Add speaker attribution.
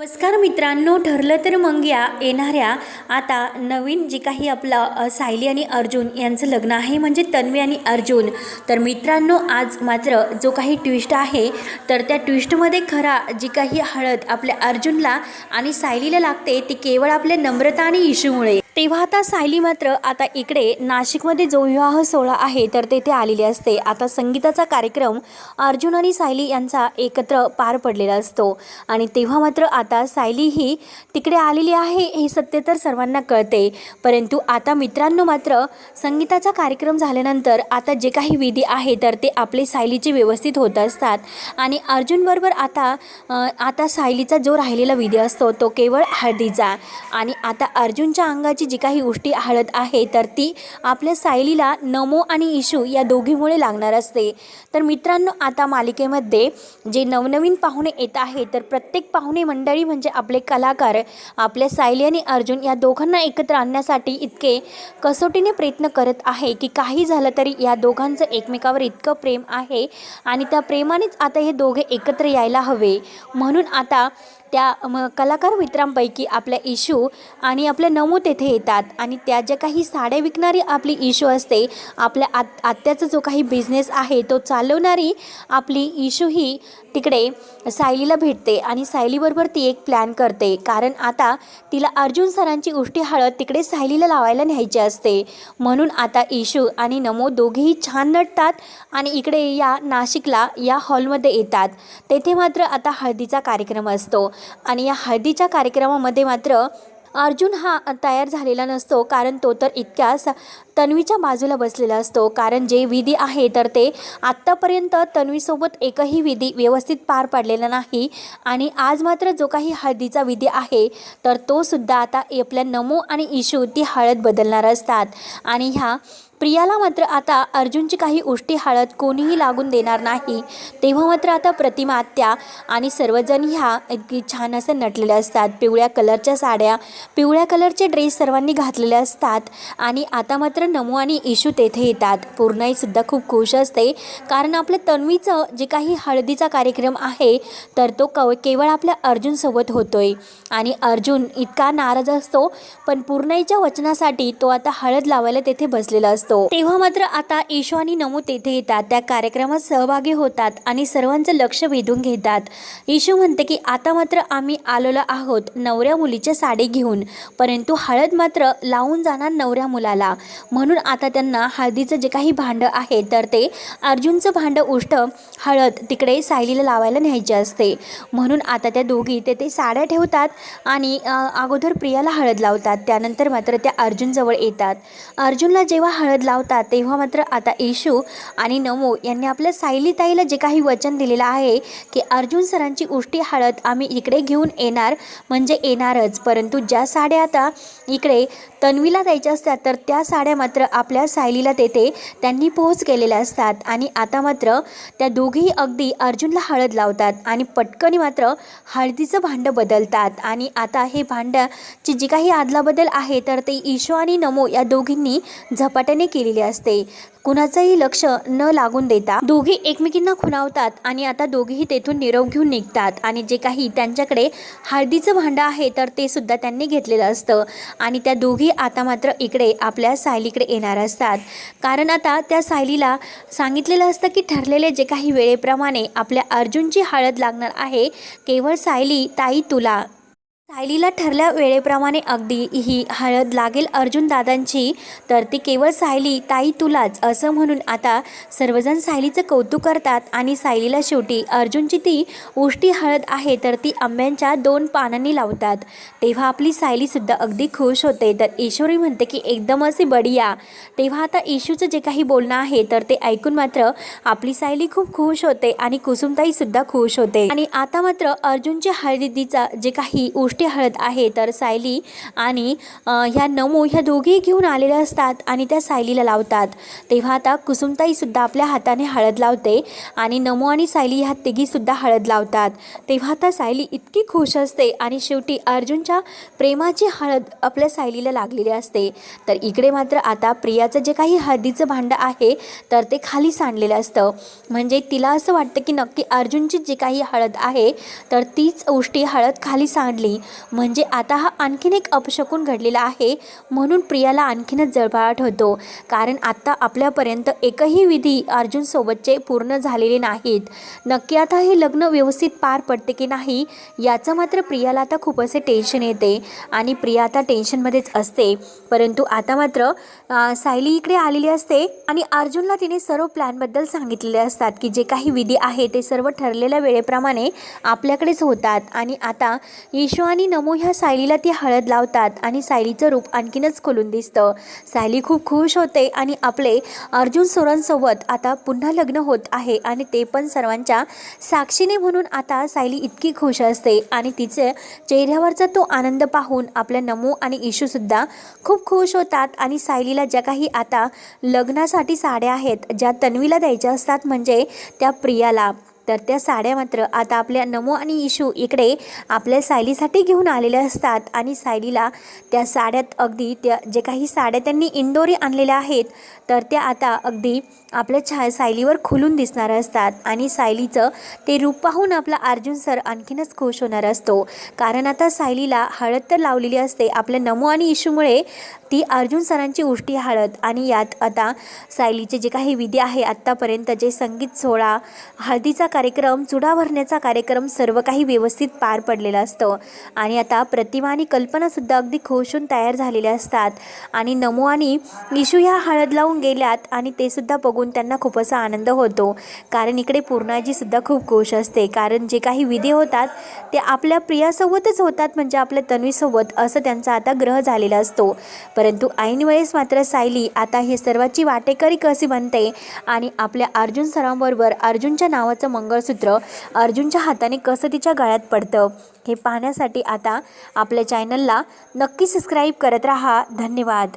Speaker 1: नमस्कार मित्रांनो ठरलं तर मग या. येणाऱ्या आता नवीन जे काही आपलं सायली आणि अर्जुन यांचं लग्न आहे म्हणजे तन्वी आणि अर्जुन. तर मित्रांनो आज मात्र जो काही ट्विस्ट आहे तर त्या ट्विस्टमध्ये खरा जी काही हळद आपल्या अर्जुनला आणि सायलीला लागते ती केवळ आपल्या नम्रता आणि इशूमुळे तेव्हा आता सायली मात्र आता इकडे नाशिकमध्ये जो विवाह सोहळा आहे तर तेथे आलेली असते. आता संगीताचा कार्यक्रम अर्जुन आणि सायली यांचा एकत्र पार पडलेला असतो. आणि तेव्हा मात्र आता सायली ही तिकडे आलेली आहे हे सत्य तर सर्वांना कळते. परंतु आता मित्रांनो मात्र संगीताचा कार्यक्रम झाल्यानंतर आता जे काही विधी आहे तर ते आपले सायलीचे व्यवस्थित होत असतात. आणि अर्जुनबरोबर आता आता सायलीचा जो राहिलेला विधी असतो तो केवळ हळदीचा. आणि आता अर्जुनच्या अंगाची जी काही गोष्टी हळद आहे तर ती आपल्या सायलीला नमो आणि इशू या दोघीमुळे लागणार असते. तर मित्रांनो आता मालिकेमध्ये जे नवनवीन पाहुणे येत आहे तर प्रत्येक पाहुणे मंडळी म्हणजे आपले कलाकार आपल्या सायली आणि अर्जुन या दोघांना एकत्र आणण्यासाठी इतके कसोटीने प्रयत्न करत आहे की काही झालं तरी या दोघांचं एकमेकावर इतकं प्रेम आहे आणि त्या प्रेमानेच आता हे दोघे एकत्र यायला हवे. म्हणून आता त्या म कलाकार मित्रांपैकी आपल्या इशू आणि आपल्या नमू तेथे येतात. आणि त्या ज्या काही साड्या विकणारी आपली इशू असते आपल्या आत आत्याचा जो काही बिझनेस आहे तो चालवणारी आपली इशू ही तिकडे सायलीला भेटते आणि सायलीबरोबर ती एक प्लॅन करते. कारण आता तिला अर्जुन सरांची उष्टी हळद तिकडे सायलीला लावायला न्यायची असते. म्हणून आता इशू आणि नमो दोघेही छान नटतात आणि इकडे या नाशिकला या हॉलमध्ये येतात. तेथे मात्र आता हळदीचा कार्यक्रम असतो. आणि या हळदीच्या कार्यक्रमामध्ये मात्र अर्जुन हा तयार झालेला नसतो कारण तो तर इतक्या तन्वीच्या बाजूला बसलेला असतो. कारण जे विधी आहे तर ते आत्तापर्यंत तन्वीसोबत एकही विधी व्यवस्थित पार पाडलेला नाही. आणि आज मात्र जो काही हळदीचा विधी आहे तर तो सुद्धा आता आपल्या नमो आणि इशू ती हळद बदलणार असतात. आणि ह्या प्रियाला मात्र आता अर्जुनची काही उष्टी हळद कोणीही लागून देणार नाही. तेव्हा मात्र आता प्रतिमा आत्या आणि सर्वजण ह्या इतकी छान असं नटलेल्या असतात. पिवळ्या कलरच्या साड्या पिवळ्या कलरचे ड्रेस सर्वांनी घातलेले असतात आणि आता मात्र नमो आणि इशू तेथे येतात. पूर्णाईसुद्धा खूप खुश असते. कारण आपलं तन्वीचं जे काही हळदीचा कार्यक्रम आहे तर तो कव केवळ आपल्या अर्जुनसोबत होतोय. आणि अर्जुन इतका नाराज असतो पण पूर्णाईच्या वचनासाठी तो आता हळद लावायला तेथे बसलेला असतो. तेव्हा मात्र आता ईशू आणि नमू तेथे येतात. त्या कार्यक्रमात सहभागी होतात आणि सर्वांचं लक्ष वेधून घेतात. ईशू म्हणते की आता मात्र आम्ही आलेलो आहोत नवऱ्या मुलीच्या साडी घेऊन. परंतु हळद मात्र लावून जाणार नवऱ्या मुलाला. म्हणून आता त्यांना हळदीचं जे काही भांडं आहे तर ते अर्जुनचं भांडं उष्ट हळद तिकडे सायलीला लावायला न्यायचे असते. म्हणून आता त्या दोघी तेथे साड्या ठेवतात आणि अगोदर प्रियाला हळद लावतात. त्यानंतर मात्र त्या अर्जुनजवळ येतात. अर्जुनला जेव्हा हळद लावतात तेव्हा मात्र आता येशू आणि नमो यांनी आपल्या सायलीताईला जे काही वचन दिलेलं आहे की अर्जुन सरांची उष्टी हळद आम्ही इकडे घेऊन येणार म्हणजे येणारच. परंतु ज्या साड्या आता इकडे तन्वीला द्यायच्या असतात तर त्या साड्या मात्र आपल्या सायलीला तेथे त्यांनी पोहोच केलेल्या असतात. आणि आता मात्र त्या दोघीही अगदी अर्जुनला हळद लावतात आणि पटकनी मात्र हळदीचं भांडं बदलतात. आणि आता हे भांड्याची जी काही आदलाबदल आहे तर ते ईशो आणि नमो या दोघींनी झपाट्याने केलेली असते. कुणाचंही लक्ष न लागून देता दोघी एकमेकींना खुणावतात आणि आता दोघीही तेथून निरोप घेऊन निघतात. आणि जे काही त्यांच्याकडे हळदीचं भांडं आहे तर ते सुद्धा त्यांनी घेतलेलं असतं. आणि त्या दोघी आता मात्र इकडे आपल्या सायलीकडे येणार असतात. कारण आता त्या सायलीला सांगितलेलं असतं की ठरलेले जे काही वेळेप्रमाणे आपल्या अर्जुनची हळद लागणार आहे केवळ सायली ताई तुला. सायलीला ठरल्या वेळेप्रमाणे अगदी ही हळद लागेल अर्जुन दादांची. तर ती केवळ सायली ताई तुलाच. असं म्हणून आता सर्वजण सायलीचं कौतुक करतात आणि सायलीला शेवटी अर्जुनची ती उष्टी हळद आहे तर ती आंब्यांच्या दोन पानांनी लावतात. तेव्हा आपली सायलीसुद्धा अगदी खुश होते. तर ईश्वरी म्हणते की एकदम असे बढिया. तेव्हा आता इशूचं जे काही बोलणं आहे तर ते ऐकून मात्र आपली सायली खूप खुश होते आणि कुसुमताईसुद्धा खुश होते. आणि आता मात्र अर्जुनच्या हळदीचा जे काही उष्टी उष्टी हळद आहे तर सायली आणि ह्या नमू ह्या दोघेही घेऊन आलेल्या असतात आणि त्या सायलीला लावतात. तेव्हा आता कुसुमताईसुद्धा आपल्या हाताने हळद लावते आणि नमू आणि सायली ह्या तिघीसुद्धा हळद लावतात. तेव्हा आता सायली इतकी खुश असते आणि शेवटी अर्जुनच्या प्रेमाची हळद आपल्या सायलीला लागलेली असते. तर इकडे मात्र आता प्रियाचं जे काही हळदीचं भांडं आहे तर ते खाली सांडलेलं असतं. म्हणजे तिला असं वाटतं की नक्की अर्जुनची जी काही हळद आहे तर तीच उष्टी हळद खाली सांडली म्हणजे आता हा आणखीन एक अपशकून घडलेला आहे म्हणून प्रियाला आणखीनच जळफळाट होतो. कारण आत्ता आपल्यापर्यंत एकही विधी अर्जुनसोबतचे पूर्ण झालेले नाहीत. नक्की आता हे लग्न व्यवस्थित पार पडते की नाही याचं मात्र प्रियाला आता खूप असे टेन्शन येते. आणि प्रिया आता टेन्शनमध्येच असते. परंतु आता मात्र सायली इकडे आलेली असते आणि अर्जुनला तिने सर्व प्लॅनबद्दल सांगितलेले असतात की जे काही विधी आहे ते सर्व ठरलेल्या वेळेप्रमाणे आपल्याकडेच होतात. आणि आता ईश्वर आणि नमो ह्या सायलीला ती हळद लावतात आणि सायलीचं रूप आणखीनच खोलून दिसतं. सायली खूप खुश होते आणि आपले अर्जुन सोरांसोबत आता पुन्हा लग्न होत आहे आणि ते पण सर्वांच्या साक्षीने म्हणून आता सायली इतकी खुश असते आणि तिचे चेहऱ्यावरचा तो आनंद पाहून आपल्या नमो आणि इशूसुद्धा खूप खुश होतात आणि सायलीला ज्या काही आता लग्नासाठी साड्या आहेत ज्या तन्वीला द्यायच्या असतात म्हणजे त्या प्रियाला. तर त्या साड्या मात्र आता आपल्या नमो आणि इशू इकडे आपल्या सायलीसाठी घेऊन आलेल्या असतात. आणि सायलीला त्या साड्यात अगदी त्या जे काही साड्या त्यांनी इंदोरी आणलेल्या आहेत तर त्या आता अगदी आपल्या छा सायलीवर खुलून दिसणार असतात. आणि सायलीचं ते रूप पाहून आपला अर्जुन सर आणखीनच खुश होणार असतो. कारण आता सायलीला हळद तर लावलेली असते. आपल्या नमो आणि इशूमुळे ती अर्जुन सरांची उष्टी हळद आणि यात आता सायलीचे जे काही विधी आहे आत्तापर्यंत जे संगीत सोहळा हळदीचा कार्यक्रम चुडा भरण्याचा कार्यक्रम सर्व काही व्यवस्थित पार पडलेला असतं. आणि आता प्रतिमा आणि कल्पनासुद्धा अगदी खुश होऊन तयार झालेल्या असतात. आणि नमो आणि इशू ह्या हळद लावून गेल्यात आणि ते सुद्धा बघून त्यांना खूप असा आनंद होतो. कारण इकडे पूर्णाजीसुद्धा खूप खुश असते. कारण जे काही विधी होतात ते आपल्या प्रियासोबतच होतात म्हणजे आपल्या तन्वीसोबत असं त्यांचा आता ग्रह झालेला असतो. परंतु ऐनवेळेस मात्र सायली आता हे सर्वाची वाटेकरी कशी बनते? आणि आपल्या अर्जुन सरांबरोबर अर्जुनच्या नावाचं मंगळसूत्र अर्जुनच्या हाताने कसं तिच्या गळ्यात पडतं हे पाहण्यासाठी आता आपल्या चॅनलला नक्की सबस्क्राईब करत राहा. धन्यवाद.